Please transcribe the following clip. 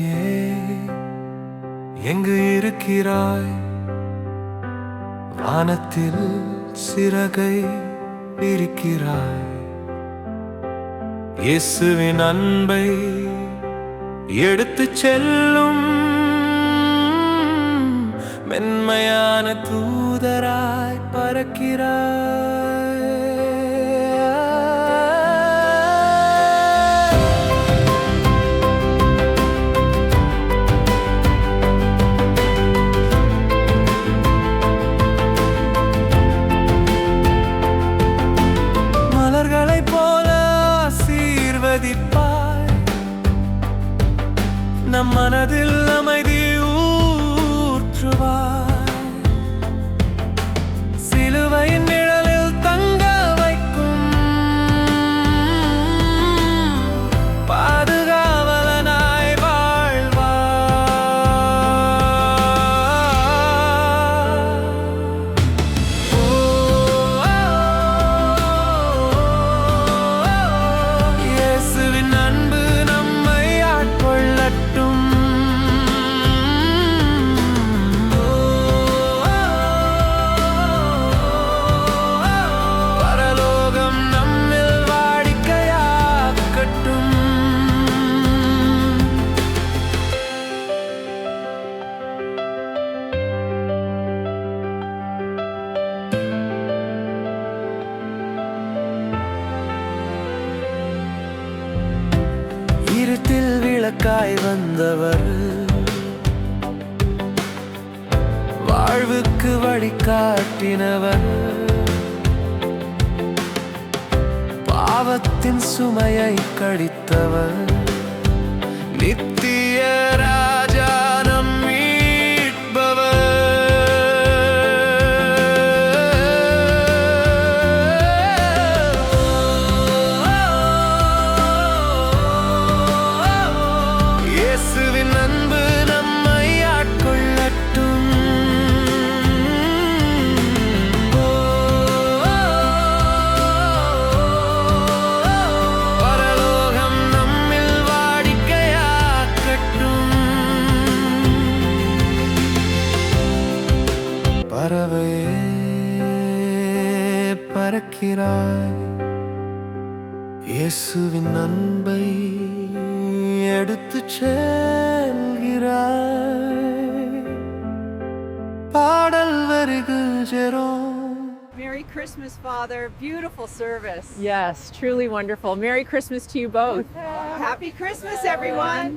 தாயே எங்கு இருக்கிறாய்? வானத்தில் சிறகை இருக்கிறாய். இயேசுவின் அன்பை எடுத்து செல்லும் மென்மையான தூதராய் பறக்கிறாய் நம் மனதில் அமைதி இருட்டில் விளக்காய் வந்தவர். வாழ்வுக்கு வழிகாட்டினவர். பாவத்தின் சுமையை கடித்தவர். நித்தியரா பறக்கிறாய் இயேசுவின் அன்பை எடுத்துச் செல்கிறாய் பாடல் வருகிறோம் Merry Christmas, Father. Beautiful service. Yes, truly wonderful. Merry Christmas to you both. Happy Christmas, everyone.